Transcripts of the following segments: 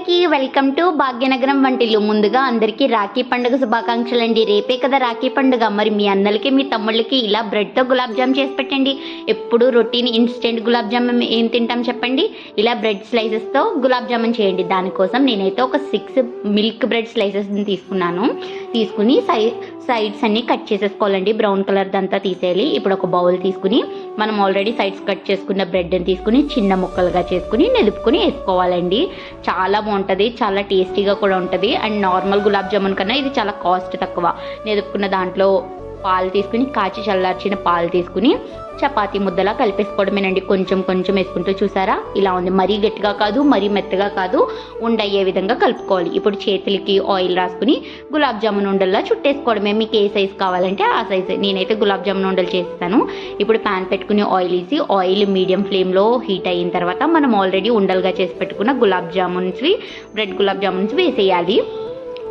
అందరికీ welcome to Bhagyanagaram వంటిల్లు. ముందుగా అందరికీ రాఖీ పండుగ శుభాకాంక్షలు అండి రేపే కదా రాఖీ పండుగ. మరి మీ అన్నలకి మీ తమ్ముళ్ళకి ఇలా బ్రెడ్తో గులాబ్ జామ్ చేసి పెట్టండి. ఎప్పుడు రొటీన్ ఇన్స్టెంట్ గులాబ్ జామున్ ఏం తింటాం చెప్పండి? ఇలా బ్రెడ్ స్లైసెస్తో గులాబ్ జామున్ చేయండి. దానికోసం నేనైతే ఒక సిక్స్ మిల్క్ బ్రెడ్ స్లైసెస్ని తీసుకున్నాను. తీసుకుని సై సైడ్స్ అన్ని కట్ చేసేసుకోవాలండి. బ్రౌన్ కలర్ దంతా తీసేయాలి. ఇప్పుడు ఒక బౌల్ తీసుకుని మనం ఆల్రెడీ సైడ్స్ కట్ చేసుకున్న బ్రెడ్ని తీసుకుని చిన్న ముక్కలుగా చేసుకుని నిలుపుకొని వేసుకోవాలండి. చాలా బాగుంటుంది చాలా టేస్టీగా కూడా ఉంటుంది. అండ్ నార్మల్ గులాబ్ జామున్ కన్నా ఇది చాలా కాస్ట్ తక్కువ. నేను దాంట్లో పాలు తీసుకుని కాచి చల్లార్చిన పాలు తీసుకుని చపాతి ముద్దలా కలిపేసుకోవడమేనండి. కొంచెం కొంచెం వేసుకుంటూ చూసారా? ఇలా ఉంది. మరీ గట్టిగా కాదు మరీ మెత్తగా కాదు. ఉండయ్యే విధంగా కలుపుకోవాలి. ఇప్పుడు చేతులకి ఆయిల్ రాసుకుని గులాబ్ జామున్ ఉండల్లా చుట్టేసుకోవడమే. మీకు ఏ సైజ్ కావాలంటే ఆ సైజ్. నేనైతే గులాబ్ జామున్ ఉండలు చేస్తాను. ఇప్పుడు ప్యాన్ పెట్టుకుని ఆయిల్ వేసి ఆయిల్ మీడియం ఫ్లేమ్లో హీట్ అయిన తర్వాత మనం ఆల్రెడీ ఉండలుగా చేసి పెట్టుకున్న గులాబ్ జామున్స్వి బ్రెడ్ గులాబ్ జామున్స్ వేసేయాలి.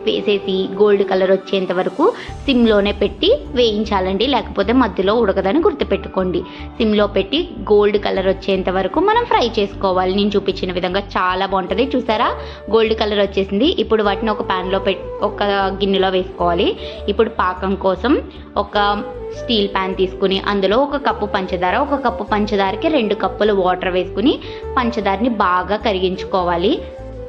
వేసేసి గోల్డ్ కలర్ వచ్చేంత వరకు సిమ్లోనే పెట్టి వేయించాలండి. లేకపోతే మధ్యలో ఉడకదని గుర్తుపెట్టుకోండి. సిమ్లో పెట్టి గోల్డ్ కలర్ వచ్చేంత వరకు మనం ఫ్రై చేసుకోవాలి. నేను చూపించిన విధంగా చాలా బాగుంటుంది. చూసారా? గోల్డ్ కలర్ వచ్చేసింది. ఇప్పుడు వాటిని ఒక ప్యాన్లో పెట్టి ఒక గిన్నెలో వేసుకోవాలి. ఇప్పుడు పాకం కోసం ఒక స్టీల్ ప్యాన్ తీసుకుని అందులో ఒక కప్పు పంచదార ఒక కప్పు పంచదారకి రెండు కప్పులు వాటర్ వేసుకుని పంచదారని బాగా కరిగించుకోవాలి.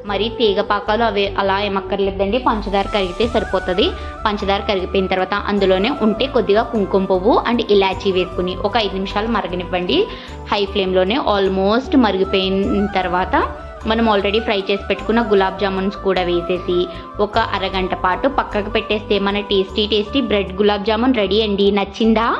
మరి తీగ పాకాలు అవి అలా ఏమక్కర్లేదండి. పంచదార కరిగితే సరిపోతుంది. పంచదార కరిగిపోయిన తర్వాత అందులోనే ఉంటే కొద్దిగా కుంకుమ పువ్వు అండ్ ఇలాచీ వేసుకుని ఒక ఐదు నిమిషాలు మరగనివ్వండి. హై ఫ్లేమ్లోనే ఆల్మోస్ట్ మరిగిపోయిన తర్వాత మనం ఆల్రెడీ ఫ్రై చేసి పెట్టుకున్న గులాబ్ జామున్స్ కూడా వేసేసి ఒక అరగంట పాటు పక్కకు పెట్టేస్తే మన tasty tasty bread gulab jamun ready అండి. నచ్చిందా?